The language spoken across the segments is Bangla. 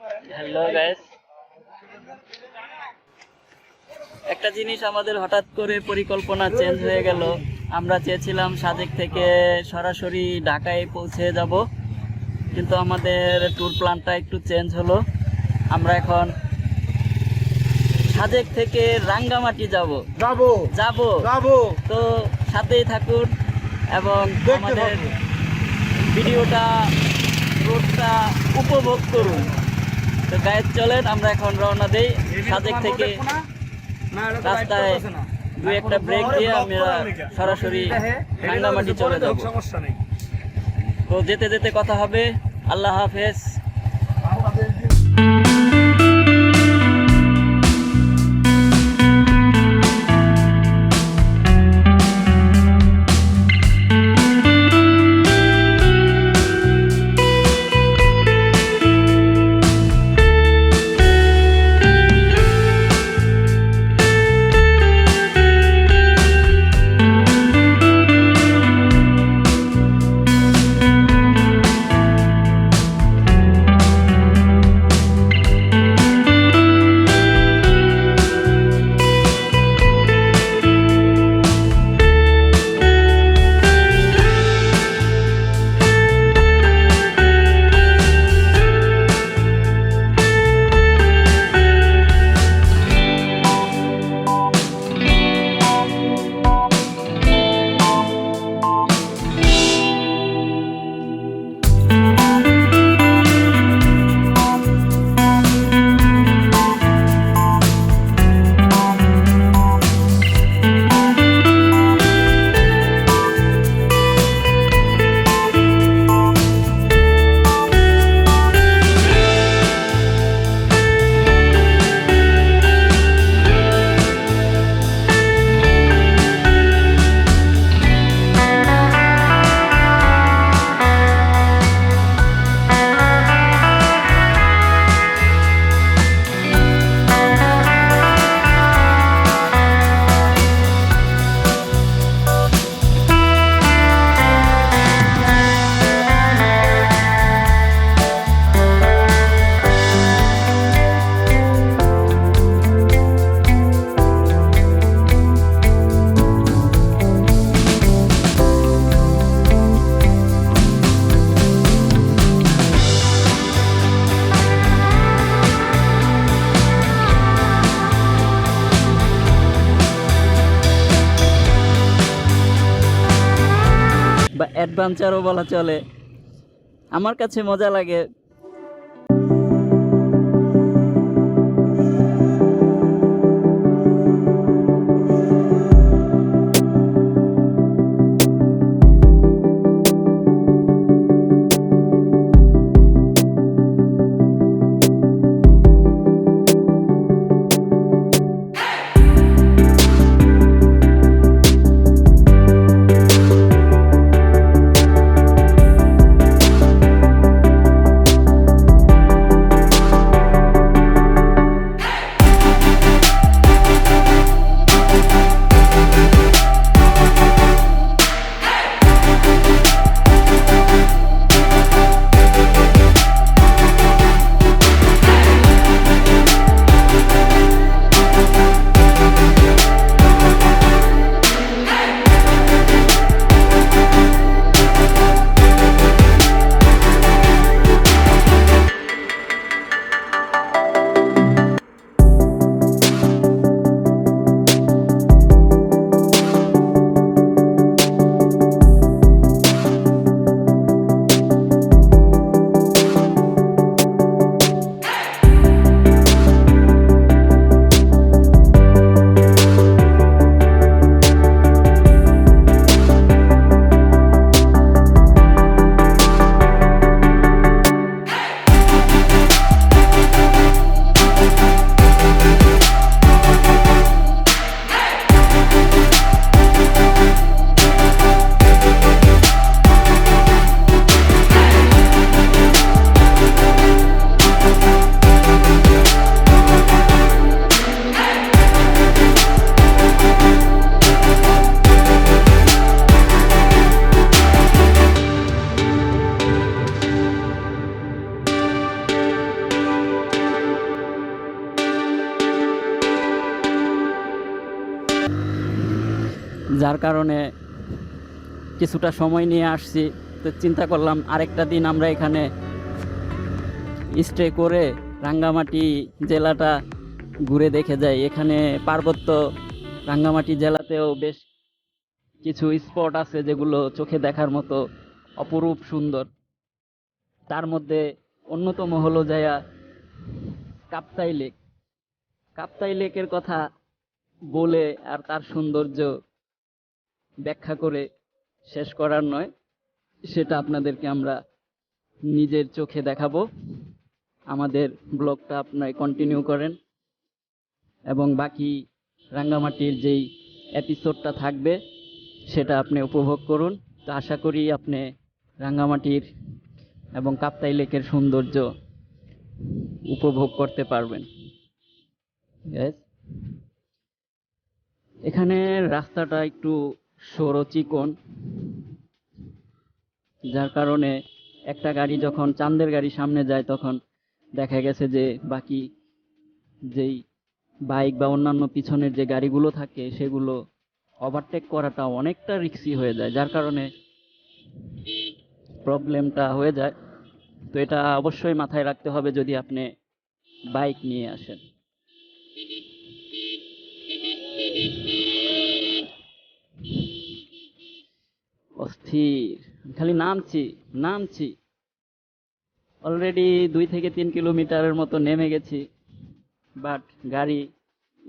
হ্যালো গাইস একটা জিনিস আমাদের হঠাৎ করে পরিকল্পনা চেঞ্জ হয়ে গেল। আমরা চেয়েছিলাম সাজেক থেকে সরাসরি ঢাকায় পৌঁছে যাব কিন্তু আমাদের ট্যুর প্ল্যানটা একটু চেঞ্জ হলো। আমরা এখন সাজেক থেকে রাঙ্গামাটি যাব। যাব। যাব। যাব। তো সাথেই থাকুন এবং আমাদের ভিডিওটা রোডটা উপভোগ করুন। তো গায়ে চলেন আমরা এখন রওনা দিই সাজেক থেকে রাস্তায় দু একটা ব্রেক দিয়ে আমরা সরাসরি রাঙ্গামাটি চলে যাব। সমস্যা নেই। তো যেতে যেতে কথা হবে। আল্লাহ হাফেজ। অ্যাডভেঞ্চারও বলা চলে। আমার কাছে মজা লাগে যার কারণে কিছুটা সময় নিয়ে আসছি। তো চিন্তা করলাম আরেকটা দিন আমরা এখানে স্টে করে রাঙ্গামাটি জেলাটা ঘুরে দেখে যাই। এখানে পার্বত্য রাঙ্গামাটি জেলাতেও বেশ কিছু স্পট আছে যেগুলো চোখে দেখার মতো অপরূপ সুন্দর। তার মধ্যে অন্যতম হলো যায়া কাপ্তাই লেক। কাপ্তাই লেকের কথা বলে আর তার সৌন্দর্য ব্যাখ্যা করে শেষ করার নয়, সেটা আপনাদেরকে আমরা নিজের চোখে দেখাবো। আমাদের ব্লগটা আপনারা কন্টিনিউ করেন। এবং বাকি রাঙ্গামাটির যেই এপিসোডটা থাকবে, সেটা আপনি উপভোগ করুন। তো আশা করি আপনি রাঙ্গামাটির এবং কাপ্তাই লেকের সৌন্দর্য উপভোগ করতে পারবেন। এখানে রাস্তাটা একটু সরো চিকন যার কারণে একটা গাড়ি যখন চান্দের গাড়ি সামনে যায়, তখন দেখা গেছে যে বাকি যেই বাইক বা অন্যান্য পিছনের যে গাড়িগুলো থাকে, সেগুলো ওভারটেক করাটা অনেকটা রিক্সি হয়ে যায়, যার কারণে প্রবলেমটা হয়ে যায়। তো এটা অবশ্যই মাথায় রাখতে হবে যদি আপনি বাইক নিয়ে আসেন। অস্থির। খালি নামছি নামছি। অলরেডি দুই থেকে তিন কিলোমিটারের মতো নেমে গেছি বাট গাড়ি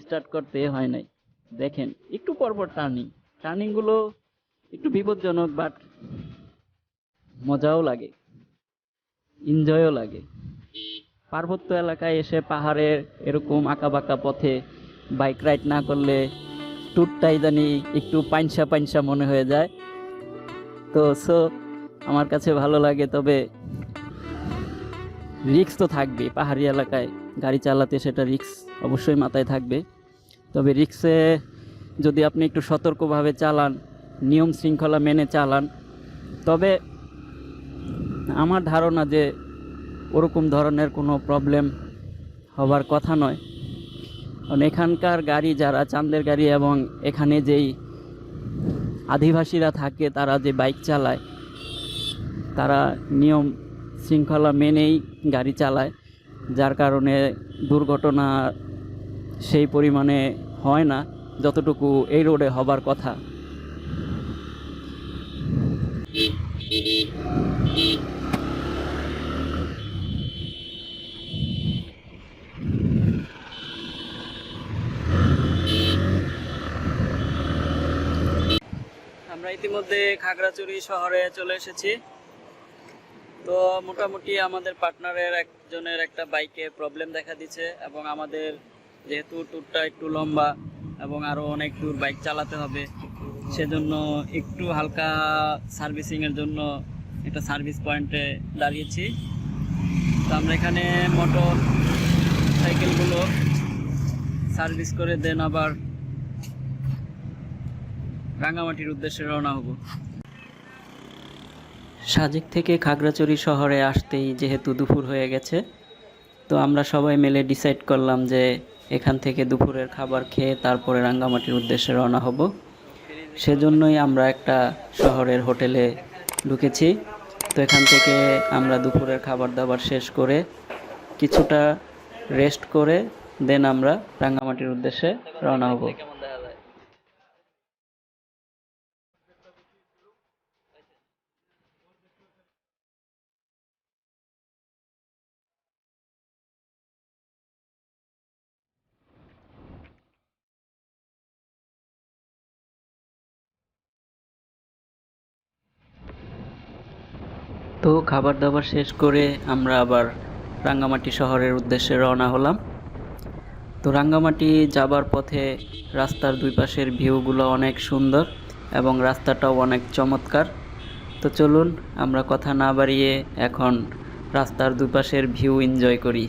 স্টার্ট করতে হয় নাই। দেখেন, একটু পরপর টার্নিং টার্নিংগুলো একটু বিপজ্জনক বাট মজাও লাগে এনজয়ও লাগে। পার্বত্য এলাকায় এসে পাহাড়ের এরকম বাঁকা পথে বাইক রাইড না করলে ট্যুরটাই জানি একটু পাইনসা পাইনসা মনে হয়ে যায়। তো সো আমার কাছে ভালো লাগে, তবে রিক্স তো থাকবে পাহাড়ি এলাকায় গাড়ি চালাতে সেটা রিক্স অবশ্যই মাথায় থাকবে। তবে রিক্সে যদি আপনি একটু সতর্কভাবে চালান, নিয়ম শৃঙ্খলা মেনে চালান, তবে আমার ধারণা যে ওরকম ধরনের কোনো প্রবলেম হবার কথা নয়। কারণ এখানকার গাড়ি যারা, চাঁদের গাড়ি এবং এখানে যেই আদিবাসীরা থাকে, তারা যে বাইক চালায়, তারা নিয়ম শৃঙ্খলা মেনেই গাড়ি চালায়, যার কারণে দুর্ঘটনা সেই পরিমাণে হয় না, যতটুকু এই রোডে হবার কথা। ইতিমধ্যে খাগড়াছড়ি শহরে চলে এসেছি। তো মোটামুটি আমাদের পার্টনারের একজনের একটা বাইকে প্রবলেম দেখা দিচ্ছে এবং আমাদের যেহেতু ট্যুরটা একটু লম্বা এবং আরও অনেক দূর বাইক চালাতে হবে, সেজন্য একটু হালকা সার্ভিসিংয়ের জন্য একটা সার্ভিস পয়েন্টে দাঁড়িয়েছি। তো আমরা এখানে মোটর সাইকেলগুলো সার্ভিস করে দেন আবার রাঙামাটির উদ্দেশ্যে রওনা হব। সাজেক থেকে খাগড়াছড়ি শহরে আসতেই যেহেতু দুপুর হয়ে গেছে, তো আমরা সবাই মিলে ডিসাইড করলাম যে এখান থেকে দুপুরের খাবার খেয়ে তারপরে রাঙ্গামাটির উদ্দেশ্যে রওনা হব। সেজন্যই আমরা একটা শহরের হোটেলে ঢুকেছি। তো এখান থেকে আমরা দুপুরের খাবার দাবার শেষ করে কিছুটা রেস্ট করে দেন আমরা রাঙ্গামাটির উদ্দেশ্যে রওনা হব। তো খাবার দাবার শেষ করে আমরা আবার রাঙ্গামাটি শহরের উদ্দেশ্যে রওনা হলাম। তো রাঙ্গামাটি যাবার পথে রাস্তার দুই পাশের ভিউগুলো অনেক সুন্দর এবং রাস্তাটাও অনেক চমৎকার। তো চলুন আমরা কথা না বাড়িয়ে এখন রাস্তার দুপাশের ভিউ এনজয় করি।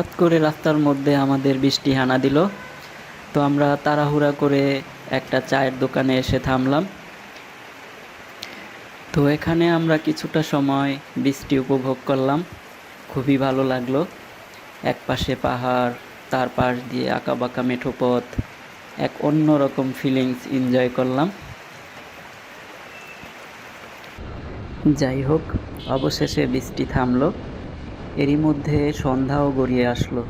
হঠাৎ করে রাস্তার মধ্যে আমাদের বৃষ্টি হানা দিল। তো আমরা তাড়াহুড়া করে একটা চায়ের দোকানে এসে থামলাম। তো এখানে আমরা কিছুটা সময় বৃষ্টি উপভোগ করলাম। খুবই ভালো লাগল। এক পাশে পাহাড়, তার পাশ দিয়ে আঁকা বাঁকা মেঠো পথ, এক অন্যরকম ফিলিংস এনজয় করলাম। যাই হোক, অবশেষে বৃষ্টি থামলো। এরই মধ্যে সন্ধ্যাও গড়িয়ে আসলো।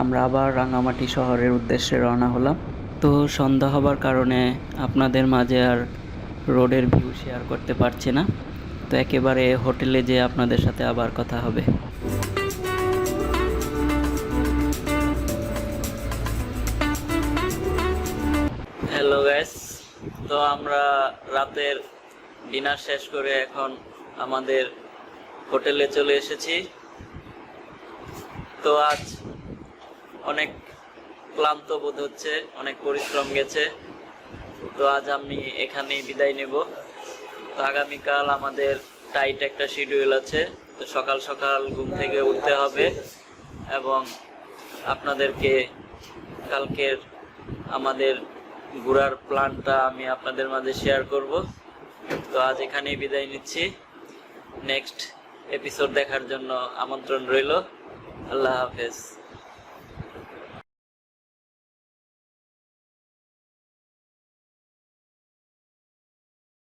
আমরা আবার রাঙামাটি শহরের উদ্দেশ্যে রওনা হলাম। তো সন্ধ্যা হবার কারণে আপনাদের মাঝে আর রোডের ভিউ শেয়ার করতে পারছি না। তো একেবারে হোটেলে যেয়ে আপনাদের সাথে আবার কথা হবে। হ্যালো গাইস তো আমরা রাতের ডিনার শেষ করে এখন আমাদের হোটেলে চলে এসেছি। তো আজ অনেক ক্লান্ত বোধ হচ্ছে, অনেক পরিশ্রম গেছে। তো আজ আমি এখানেই বিদায় নেব। তো আগামীকাল আমাদের টাইট একটা শিডিউল আছে, তো সকাল সকাল ঘুম থেকে উঠতে হবে এবং আপনাদেরকে কালকের আমাদের ঘোরার প্ল্যানটা আমি আপনাদের মাঝে শেয়ার করব। তো আজ এখানেই বিদায় নিচ্ছি। নেক্সট এপিসোড দেখার জন্য আমন্ত্রণ রইল। আল্লাহ হাফেজ